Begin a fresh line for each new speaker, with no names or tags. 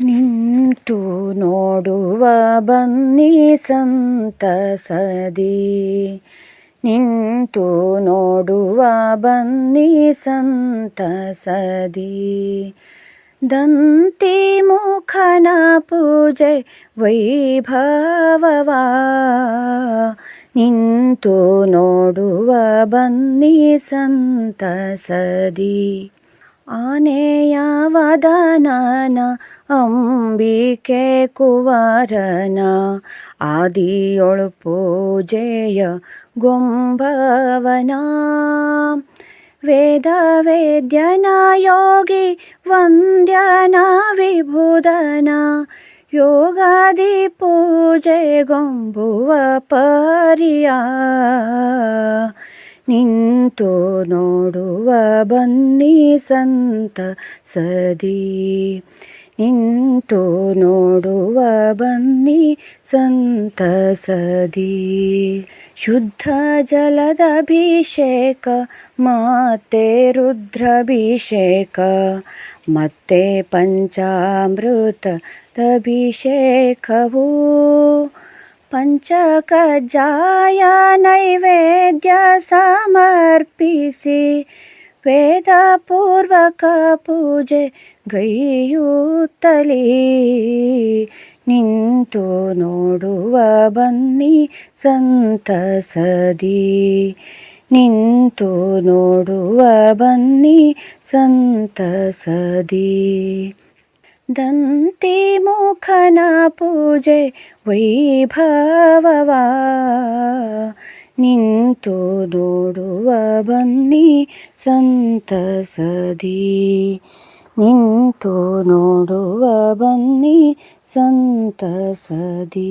ನಿಂತು ನೋಡುವ ಬನ್ನಿ ಸಂತಸದಿ. ನಿಂತು ನೋಡುವ ಬನ್ನಿ ಸಂತಸದಿ. ದಂತಿ ಮುಖನ ಪೂಜೆ ವೈಭವವ. ನಿಂತು ನೋಡುವ ಬನ್ನಿ ಸಂತಸದಿ. ಆನೆಯ ವದನನ ಅಂಬಿಕೆ ಕುವರನ ಆದಿಯೊಳು ಪೂಜೆಯ ಗೊಂಬವನ ವೇದ ವೇದ್ಯನ ಯೋಗಿ ವಂದ್ಯನ ವಿಭುದನ ಯೋಗಾದಿ ಪೂಜೆ ಗೊಂಬುವ ಪರಿಯ ನಿಂತು ನೋಡುವ ಬನ್ನಿ ಸಂತ ಸದಿ. ನಿಂತು ನೋಡುವ ಬನ್ನಿ ಸಂತ ಸದಿ. ಶುದ್ಧ ಜಲದ ಅಭಿಷೇಕ, ಮತ್ತೆ ರುದ್ರಾಭಿಷೇಕ, ಮತ್ತೆ ಪಂಚಾಮೃತದ ಅಭಿಷೇಕವು. ಪಂಚಕಜ್ಜಾಯ ನೈವೇದ್ಯ ಸಮರ್ಪಿಸಿ ವೇದ ಪೂರ್ವಕ ಪೂಜೆ ಗೈಯುತ್ತಲೇ. ನಿಂತು ನೋಡುವ ಬನ್ನಿ ಸಂತಸದಿ ನಿಂತು ನೋಡುವ ಬನ್ನಿ ಸಂತಸದಿ ದಂತಿ ಮುಖನ ಪೂಜೆ ವೈಭವವ. ನಿಂತು ನೋಡುವ ಬನ್ನಿ ಸಂತಸದಿ. ನಿಂತು ನೋಡುವ ಬನ್ನಿ ಸಂತಸದಿ.